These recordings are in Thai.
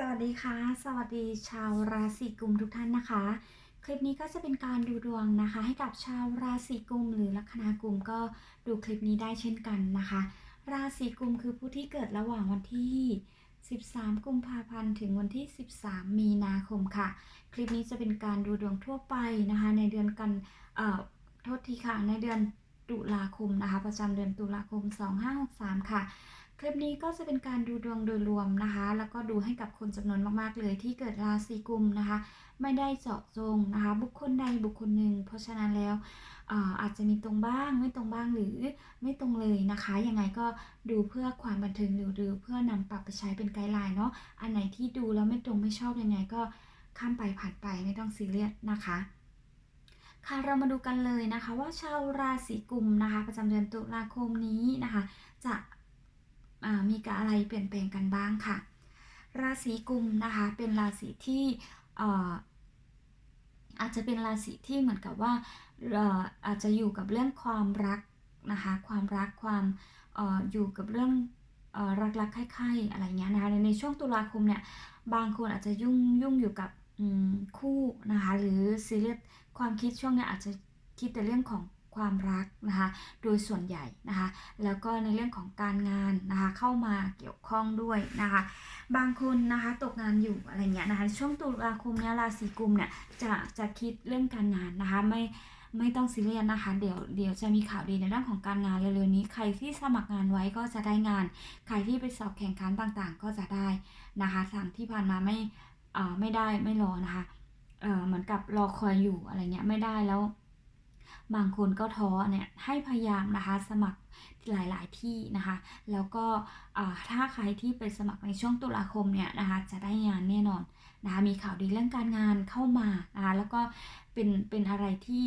สวัสดีค่ะ สวัสดีชาวราศีกุมทุกท่านนะคะ คลิปนี้ก็จะเป็นการดูดวงนะคะ ให้กับชาวราศีกุมหรือลัคนากุมก็ดูคลิปนี้ได้เช่นกันนะคะ ราศีกุมคือผู้ที่เกิดระหว่างวันที่ 13 กุมภาพันธ์ถึงวันที่ 13 มีนาคมค่ะ คลิปนี้จะเป็นการดูดวงทั่วไปนะคะ ในเดือนกันเอ่อโทษทีค่ะในเดือนตุลาคมนะคะ ประจำเดือนตุลาคม 2563 ค่ะ คลิปนี้ก็จะเป็นการดูดวงโดยรวมนะคะ แล้วก็ดูให้กับคนจำนวนมากๆเลยที่เกิดราศีกุมนะคะ ไม่ได้เจาะจงนะคะ บุคคลใดบุคคลหนึ่ง เพราะฉะนั้นแล้วอาอาจจะมีตรงบ้างไม่ตรงบ้างหรือไม่ตรงเลยนะคะ ยังไงก็ดูเพื่อความบันเทิงหรือดูเพื่อนำปรับไปใช้เป็นไกด์ไลน์เนาะ อันไหนที่ดูแล้วไม่ตรงไม่ชอบยังไงก็ข้ามไปผ่านไปไม่ต้องซีเรียสนะคะค่ะเรามาดูกันเลยนะคะว่าชาวราศีกุมนะคะ ประจำเดือนตุลาคมนี้นะคะ จะ มีการอะไรเปลี่ยนแปลงกันบ้างค่ะ ราศีกุมนะคะ เป็นราศีที่อาจจะเป็นราศีที่เหมือนกับว่าอาจจะอยู่กับเรื่องความรักนะคะ ความรักความออยู่กับเรื่องอรักๆใคร่ๆอะไรเงี้ยนะคะในในช่วงตุลาคมเนี่ยบางคนอาจจะยุ่งยุ่งอยู่กับคู่นะคะหรือซีเรียสความคิดช่วงเนี้ยอาจจะคิดแต่เรื่องของ ความรักนะคะโดยส่วนใหญ่นะคะแล้วก็ในเรื่องของการงานนะคะเข้ามาเกี่ยวข้องด้วยนะคะบางคนนะคะตกงานอยู่อะไรเงี้ยนะคะช่วงตุลาคมเนี้ยราศีกุมเนี่ยจะจะคิดเรื่องการงานนะคะไม่ไม่ต้องซีเรียสนะคะ เดี๋ยวเดี๋ยวจะมีข่าวดีในเรื่องของการงานเร็วๆนี้ ใครที่สมัครงานไว้ก็จะได้งาน ใครที่ไปสอบแข่งขันต่างๆ ก็จะได้นะคะสั่งที่ผ่านมาไม่อ่าไม่ได้ไม่รอนะคะเอ่อเหมือนกับรอคอยอยู่อะไรเงี้ยไม่ได้แล้ว บางคนก็ท้อเนี่ยให้พยายามนะคะสมัครหลายๆที่นะคะ แล้วก็ถ้าใครที่ไปสมัครในช่วงตุลาคมเนี่ยนะคะจะได้งานแน่นอนนะคะมีข่าวดีเรื่องการงานเข้ามานะคะแล้วก็เป็นเป็นอะไรที่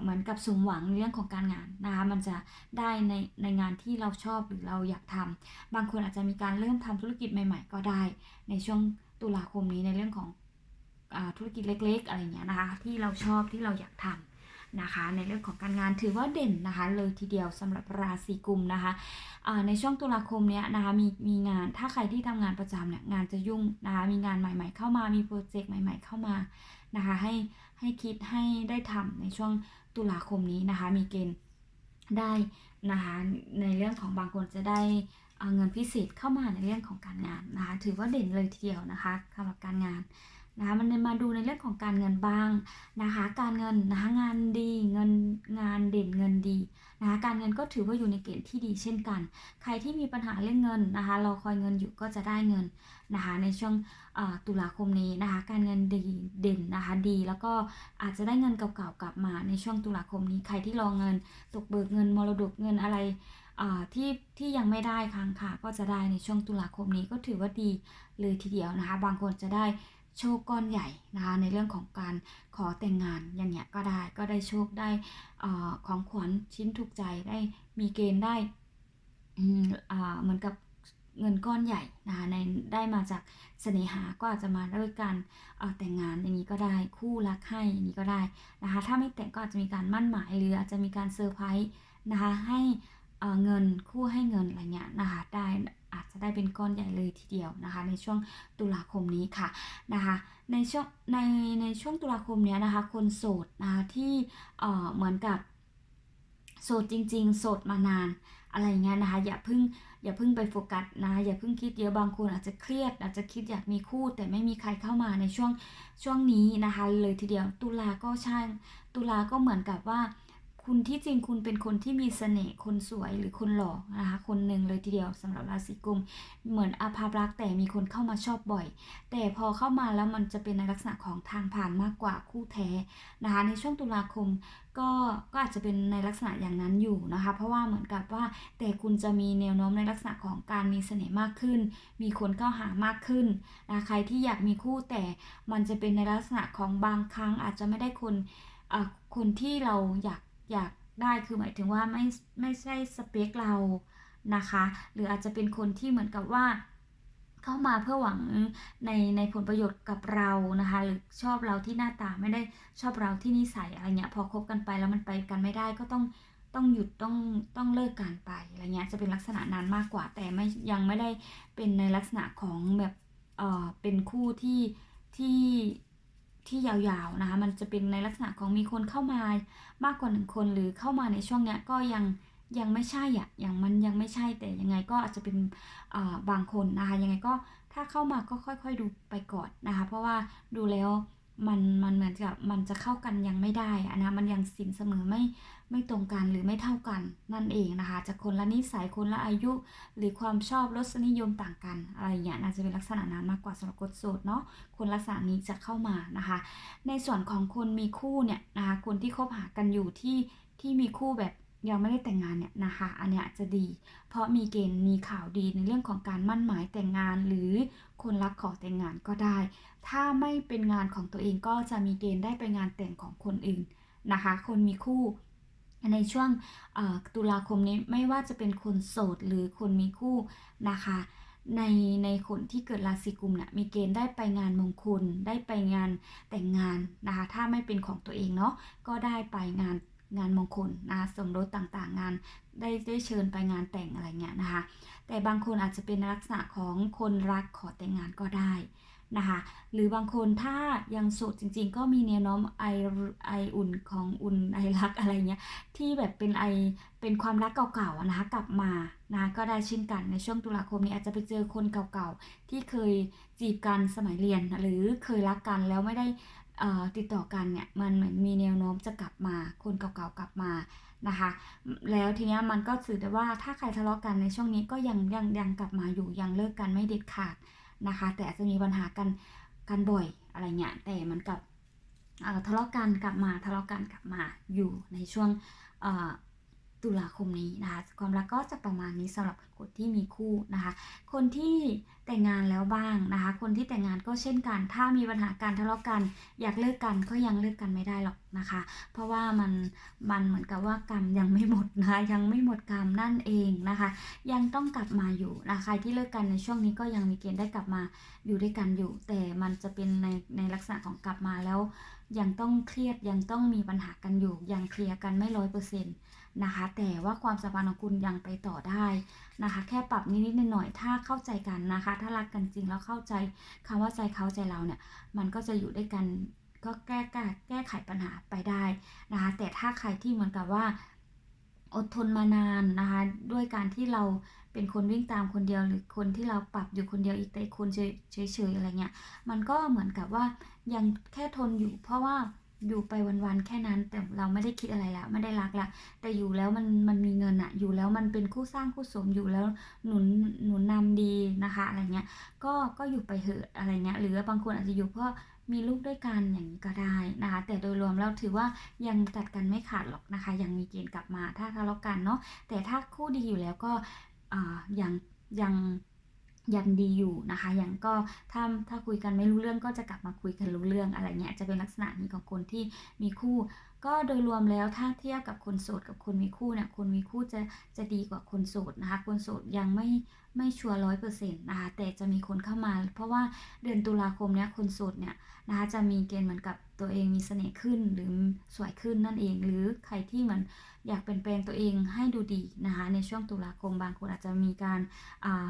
เหมือนกับสมหวังเรื่องของการงานนะคะมันจะได้ในในงานที่เราชอบหรือเราอยากทำบางคนอาจจะมีการเริ่มทำธุรกิจใหม่ ๆ ก็ได้ในช่วงตุลาคมนี้ในเรื่องของอธุรกิจเล็ก ๆ อะไรเงี้ยนะคะที่เราชอบที่เราอยากทำ นะคะ ในเรื่องของการงานถือว่าเด่นนะคะ เลยทีเดียวสำหรับราศีกุมนะคะในช่วงตุลาคมเนี้ยนะคะมีมีงานถ้าใครที่ทำงานประจำเนี่ยงานจะยุ่งนะคะมีงานใหม่ ๆ เข้ามามีโปรเจกต์ใหม่ ๆ เข้ามานะคะให้ให้คิดให้ได้ทำในช่วงตุลาคมนี้นะคะ มีเกณฑ์ได้นะคะในเรื่องของบางคนจะได้เงินพิเศษเข้ามาในเรื่องของการงานนะคะ ถือว่าเด่นเลยทีเดียวนะคะสำหรับการงาน นะคะมันมาดูในเรื่องของการเงินบ้างนะคะ การเงินนะคะงานดีเงินงานเด่นเงินดีนะคะการเงินก็ถือว่าอยู่ในเกณฑ์ที่ดีเช่นกัน ใครที่มีปัญหาเรื่องเงินนะคะรอคอยเงินอยู่ก็จะได้เงินนะคะในช่วงตุลาคมนี้นะคะการเงินดีเด่นนะคะดี แล้วก็อาจจะได้เงินเก่าๆกลับมาในช่วงตุลาคมนี้ ใครที่รอเงิน ตกเบิกเงินมรดกเงินอะไรที่ที่ยังไม่ได้ค้างค่ะก็จะได้ในช่วงตุลาคมนี้ก็ถือว่าดีเลยทีเดียวนะคะ บางคนจะได้ โชคก้อนใหญ่นะคะในเรื่องของการขอแต่งงานอย่างเงี้ยก็ได้ก็ได้โชคได้ของขวัญชิ้นถูกใจได้มีเกณฑ์ได้เหมือนกับเงินก้อนใหญ่นะคะในได้มาจากเสน่หาก็อาจจะมาด้วยการแต่งงานอย่างนี้ก็ได้คู่รักให้อย่างนี้ก็ได้นะคะถ้าไม่แต่งก็อาจจะมีการมั่นหมายหรืออาจจะมีการเซอร์ไพรส์นะคะให้เงินคู่ให้เงินอะไรเงี้ยนะคะได้ อาจจะได้เป็นก้อนใหญ่เลยทีเดียวนะคะ ในช่วงตุลาคมนี้ค่ะนะคะในช่วงในในช่วงตุลาคมเนี้ยนะคะ คนโสดนะคะที่เอ่อเหมือนกับโสดจริง ๆ โสดมานานอะไรเงี้ยนะคะ อย่าเพิ่งอย่าเพิ่งไปโฟกัสนะอย่าเพิ่งคิดเยอะบางคนอาจจะเครียด อาจจะคิดอยากมีคู่ แต่ไม่มีใครเข้ามาในช่วงช่วงนี้นะคะ เลยทีเดียวตุลาก็ช่างตุลาก็เหมือนกับว่า คุณที่จริงคุณเป็นคนที่มีเสน่ห์คนสวยหรือคนหล่อนะคะคนหนึ่งเลยทีเดียวสำหรับราศีกุม เหมือนอาภาพรักแต่มีคนเข้ามาชอบบ่อย แต่พอเข้ามาแล้วมันจะเป็นในลักษณะของทางผ่านมากกว่าคู่แท้นะคะในช่วงตุลาคมก็ก็อาจจะเป็นในลักษณะอย่างนั้นอยู่นะคะ เพราะว่าเหมือนกับว่าแต่คุณจะมีแนวโน้มในลักษณะของการมีเสน่ห์มากขึ้น มีคนเข้าหามากขึ้นนะใครที่อยากมีคู่แต่มันจะเป็นในลักษณะของบางครั้งอาจจะไม่ได้คนคนที่เราอยาก อยากได้คือหมายถึงว่าไม่ไม่ใช่สเปคเรานะคะ หรืออาจจะเป็นคนที่เหมือนกับว่าเข้ามาเพื่อหวังในในผลประโยชน์กับเรานะคะ หรือชอบเราที่หน้าตาไม่ได้ชอบเราที่นิสัยอะไรเงี้ยพอคบกันไปแล้วมันไปกันไม่ได้ก็ต้องต้องหยุดต้องต้องเลิกกันไปอะไรเงี้ยจะเป็นลักษณะนั้นมากกว่า แต่ไม่ยังไม่ได้เป็นในลักษณะของแบบเออเป็นคู่ที่ที่ ที่ยาวๆนะคะ มันจะเป็นในลักษณะของมีคนเข้ามามากกว่าหนึ่งคนหรือเข้ามาในช่วงเนี้ยก็ยังยังไม่ใช่อะอย่างมันยังไม่ใช่แต่ยังไงก็อาจจะเป็นบางคนนะคะ ยังไงก็ถ้าเข้ามาก็ค่อยๆดูไปก่อนนะคะ เพราะว่าดูแล้ว มันมันเหมือนกับมันจะเข้ากันยังไม่ได้อะนะมันยังสินเสมอไม่ไม่ตรงกันหรือไม่เท่ากันนั่นเองนะคะจะคนละนิสัยคนละอายุ หรือความชอบรสนิยมต่างกันอะไรอย่างเงี้ยน่าจะเป็นลักษณะนั้นมากกว่าสำหรับคนโสดเนาะคนลักษณะนี้จะเข้ามานะคะ ในส่วนของคนมีคู่เนี่ยนะคะคนที่คบหากันอยู่ที่ที่มีคู่แบบ ยังไม่ได้แต่งงานเนี่ยนะคะ อันเนี้ยจะดี เพราะมีเกณฑ์มีข่าวดีในเรื่องของการมั่นหมายแต่งงานหรือคนรักขอแต่งงานก็ได้ ถ้าไม่เป็นงานของตัวเองก็จะมีเกณฑ์ได้ไปงานแต่งของคนอื่นนะคะ คนมีคู่ในช่วงตุลาคมนี้ไม่ว่าจะเป็นคนโสดหรือคนมีคู่นะคะ ในในคนที่เกิดราศีกุมเนี่ยมีเกณฑ์ได้ไปงานมงคล ได้ไปงานแต่งงานนะคะ ถ้าไม่เป็นของตัวเองเนาะก็ได้ไปงาน งานมงคลนะสมรสต่างๆ งานได้ได้เชิญไปงานแต่งอะไรเงี้ยนะคะ แต่บางคนอาจจะเป็นลักษณะของคนรักขอแต่งงานก็ได้นะคะหรือบางคนถ้ายังโสดจริง ๆ ก็มีแนวโน้มไอไออุ่นของอุ่นไอรักอะไรเงี้ยที่แบบเป็นไอเป็นความรักเก่าๆนะคะกลับมานะก็ได้เช่นกันในช่วงตุลาคมนี้อาจจะไปเจอคนเก่าๆที่เคยจีบกันสมัยเรียนหรือเคยรักกันแล้วไม่ได้ ติดต่อกันเนี่ยมันเหมือนมีแนวโน้มจะกลับมา คนเก่าๆกลับมานะคะ แล้วทีนี้มันก็สื่อได้ว่าถ้าใครทะเลาะกันในช่วงนี้ก็ยังยังยังกลับมาอยู่ยังเลิกกันไม่เด็ดขาดนะคะ แต่อาจจะมีปัญหากันกันบ่อยอะไรเงี้ยแต่มันกับทะเลาะกันกลับมาทะเลาะกันกลับมาอยู่ในช่วง ตุลาคมนี้นะคะความรักก็จะประมาณนี้สำหรับคนที่มีคู่นะคะ คนที่แต่งงานแล้วบ้างนะคะ คนที่แต่งงานก็เช่นกัน ถ้ามีปัญหาการทะเลาะกัน อยากเลิกกันก็ยังเลิกกันไม่ได้หรอกนะคะ เพราะว่ามันมันเหมือนกับว่ากรรมยังไม่หมดนะคะยังไม่หมดกรรมนั่นเองนะคะ ยังต้องกลับมาอยู่นะคะใครที่เลิกกันในช่วงนี้ก็ยังมีเกณฑ์ได้กลับมาอยู่ด้วยกันอยู่ แต่มันจะเป็นในในลักษณะของกลับมาแล้ว ยังต้องเครียดยังต้องมีปัญหากันอยู่ ยังเคลียร์กันไม่ร้อยเปอร์เซ็นต์นะคะ แต่ว่าความสัมพันธ์ของคุณยังไปต่อได้นะคะ แค่ปรับนิดๆหน่อยๆถ้าเข้าใจกันนะคะ ถ้ารักกันจริงแล้วเข้าใจคำว่าใจเขาใจเราเนี่ย มันก็จะอยู่ด้วยกันก็แก้แก้แก้ไขปัญหาไปได้นะคะ แต่ถ้าใครที่เหมือนกับว่าอดทนมานานนะคะ ด้วยการที่เรา เป็นคนวิ่งตามคนเดียวหรือคนที่เราปรับอยู่คนเดียวอีกแต่คนเฉยเฉยๆอะไรเงี้ยมันก็เหมือนกับว่ายังแค่ทนอยู่ เพราะว่าอยู่ไปวันๆแค่นั้นแต่เราไม่ได้คิดอะไรละไม่ได้รักละแต่อยู่แล้วมันมันมีเงินอะอยู่แล้วมันเป็นคู่สร้างคู่สมอยู่แล้วหนุนหนุนนำดีนะคะอะไรเงี้ยก็ก็อยู่ไปเถอะอะไรเงี้ยหรือบางคนอาจจะอยู่เพราะมีลูกด้วยกันอย่างนี้ก็ได้นะคะ แต่โดยรวมแล้วถือว่ายังตัดกันไม่ขาดหรอกนะคะ ยังมีเกณฑ์กลับมาถ้าทะเลาะกันเนาะแต่ถ้าคู่ดีอยู่แล้วก็ ยังยังยังดีอยู่นะคะยังก็ถ้าถ้าคุยกันไม่รู้เรื่องก็จะกลับมาคุยกันรู้เรื่องอะไรเงี้ยจะเป็นลักษณะนี้ของคนที่มีคู่ ก็โดยรวมแล้วถ้าเทียบกับคนโสดกับคนมีคู่เนี่ยคนมีคู่จะจะดีกว่าคนโสดนะคะ คนโสดยังไม่ไม่ชัวร้อยเปอร์เซ็นต์นะคะ แต่จะมีคนเข้ามา เพราะว่าเดือนตุลาคมเนี้ยคนโสดเนี่ยนะคะจะมีเกณฑ์เหมือนกับตัวเองมีเสน่ห์ขึ้นหรือสวยขึ้นนั่นเอง หรือใครที่เหมือนอยากเปลี่ยนแปลงตัวเองให้ดูดีนะคะ ในช่วงตุลาคมบางคนอาจจะมีการอ่า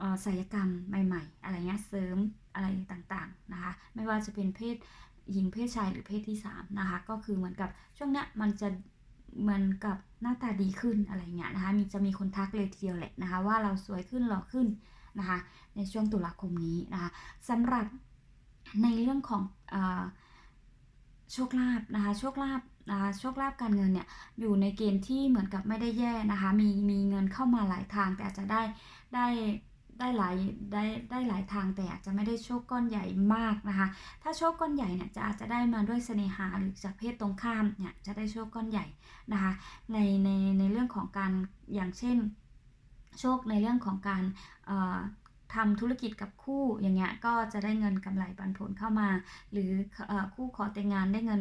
อ่อศัลยกรรมใหม่ ๆ อะไรเงี้ยเสริมอะไรต่างๆนะคะ ไม่ว่าจะเป็นเพศ หญิงเพศชายหรือเพศที่3นะคะก็คือเหมือนกับช่วงเนี้ยมันจะเหมือนกับหน้าตาดีขึ้นอะไรเงี้ยนะคะมีจะมีคนทักเลยทีเดียวแหละนะคะว่าเราสวยขึ้นหล่อขึ้นนะคะในช่วงตุลาคมนี้นะคะสำหรับในเรื่องของอาโชคลาภนะคะโชคลาภนะคะโชคลาภการเงินเนี่ยอยู่ในเกณฑ์ที่เหมือนกับไม่ได้แย่นะคะมีมีเงินเข้ามาหลายทางแต่อาจจะได้ได้ ได้หลายได้ได้หลายทางแต่อาจจะไม่ได้โชคก้อนใหญ่มากนะคะ ถ้าโชคก้อนใหญ่เนี่ยจะอาจจะได้มาด้วยเสน่หาหรือจากเพศตรงข้ามเนี่ยจะได้โชคก้อนใหญ่นะคะในในในเรื่องของการอย่างเช่น โชคในเรื่องของการเอ่อทำธุรกิจกับคู่อย่างเงี้ยก็จะได้เงินกำไรปันผลเข้ามา หรืออคู่ขอแต่งงานได้เงิน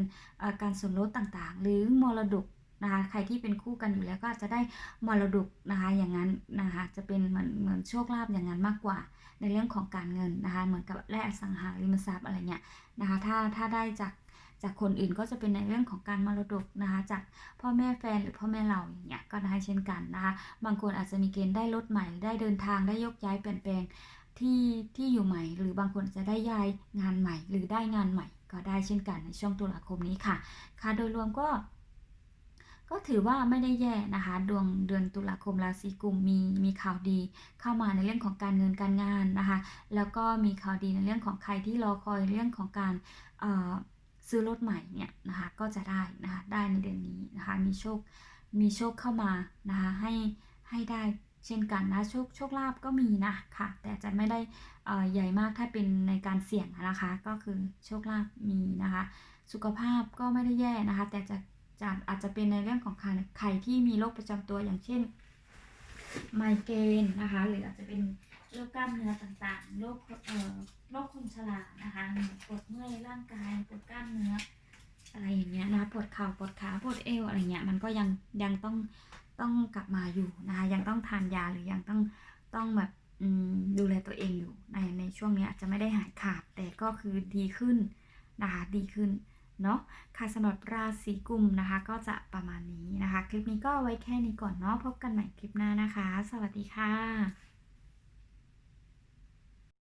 การสมรสต่างๆ หรือมรดก นะคะ ใครที่เป็นคู่กันอยู่แล้วก็จะได้มรดกนะคะ อย่างนั้นนะคะ จะเป็นเหมือนเหมือนโชคลาภอย่างนั้นมากกว่า ในเรื่องของการเงินนะคะ เหมือนกับแร่สังหาริมทรัพย์อะไรเงี้ยนะคะ ถ้าถ้าได้จากจากคนอื่นก็จะเป็นในเรื่องของการมรดกนะคะ จากพ่อแม่แฟนหรือพ่อแม่เราอย่างเงี้ยก็ได้เช่นกันนะคะ บางคนอาจจะมีเกณฑ์ได้รถใหม่ ได้เดินทางได้ยกย้ายเปลี่ยนแปลงที่ที่อยู่ใหม่ หรือบางคนจะได้ย้ายงานใหม่ หรือได้งานใหม่ ก็ได้เช่นกันในช่วงตุลาคมนี้ค่ะ ค่ะโดยรวมก็ ก็ถือว่าไม่ได้แย่นะคะ ดวงเดือนตุลาคมราศีกุมมีมีข่าวดี เข้ามาในเรื่องของการเงินการงานนะคะ แล้วก็มีข่าวดีในเรื่องของใครที่รอคอยเรื่องของการซื้อรถใหม่เนี่ยนะคะก็จะได้นะคะได้ในเดือนนี้นะคะมีโชคมีโชคเข้ามานะคะให้ให้ได้เช่นกันนะโชคโชคลาภก็มีนะค่ะ แต่จะไม่ได้ใหญ่มากถ้าเป็นในการเสี่ยงนะคะ ก็คือโชคลาภมีนะคะ สุขภาพก็ไม่ได้แย่นะคะ แต่จะ จะอาจจะเป็นในเรื่องของใครใครที่มีโรคประจำตัวอย่างเช่น ไมเกรนนะคะหรืออาจจะเป็นโรคกล้ามเนื้อต่างๆโรคเอ่อโรคคนชรานะคะปวดเมื่อยร่างกายปวดกล้ามเนื้อ อะไรอย่างเงี้ยนะปวดเข่าปวดขาปวดเอวอะไรเงี้ยมันก็ยังยังต้องต้องกลับมาอยู่นะคะยังต้องทานยาหรือยังต้องต้องแบบดูแลตัวเองอยู่ในในช่วงนี้อาจจะไม่ได้หายขาดแต่ก็คือดีขึ้นนะคะดีขึ้น เนาะค่ะสำหรับราศีกุมนะคะ ก็จะประมาณนี้นะคะ คลิปนี้ก็ไว้แค่นี้ก่อนเนาะพบกันใหม่คลิปหน้านะคะ สวัสดีค่ะ